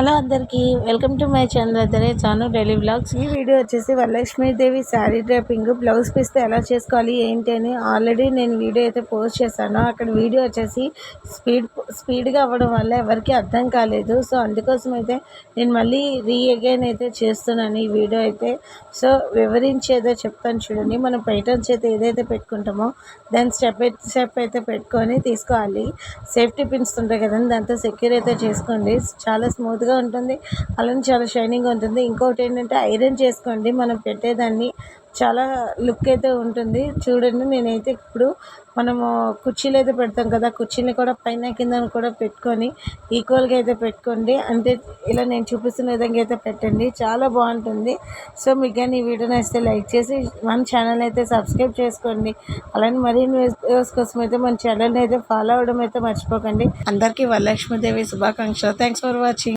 Hello అందరికీ welcome to my channel అదరే చాను డైలీ బ్లాగ్స్ ఈ వీడియో వచ్చేసి వరలక్ష్మీదేవి శారీ డ్రాపింగ్ బ్లౌజ్ పిస్తే ఎలా చేసుకోవాలి ఏంటి అని ఆల్రెడీ నేను వీడియో అయితే పోస్ట్ చేశాను. అక్కడ వీడియో వచ్చేసి స్పీడ్ స్పీడ్గా అవ్వడం వల్ల ఎవరికి అర్థం కాలేదు. సో అందుకోసం అయితే నేను మళ్ళీ రీ అగైన్ అయితే చేస్తున్నాను ఈ వీడియో అయితే. సో వివరించి ఏదో చెప్తాను చూడండి. మనం పైటన్స్ అయితే ఏదైతే పెట్టుకుంటామో దాని స్టెప్ స్టెప్ అయితే పెట్టుకొని తీసుకోవాలి. సేఫ్టీ పిన్స్ ఉంటాయి కదండి దాంతో సెక్యూర్ అయితే చేసుకోండి. చాలా స్మూత్గా ఉంటుంది. అలానే చాలా షైనింగ్గా ఉంటుంది. ఇంకొకటి ఏంటంటే ఐరన్ చేసుకోండి. మనం పెట్టేదాన్ని చాలా లుక్ అయితే ఉంటుంది. చూడండి నేనైతే ఇప్పుడు మనము కుర్చీలు అయితే పెడతాం కదా కుర్చీని కూడా పైన కింద కూడా పెట్టుకొని ఈక్వల్గా అయితే పెట్టుకోండి. అంటే ఇలా నేను చూపిస్తున్న విధంగా అయితే పెట్టండి. చాలా బాగుంటుంది. సో మీకు కానీ ఈ వీడియో నచ్చితే లైక్ చేసి మన ఛానల్ అయితే సబ్స్క్రైబ్ చేసుకోండి. అలానే మరిన్ని వీడియోస్ కోసం అయితే మన ఛానల్ని అయితే ఫాలో అవ్వడం అయితే మర్చిపోకండి. అందరికీ వరలక్ష్మీదేవి శుభాకాంక్షలు. Thanks for watching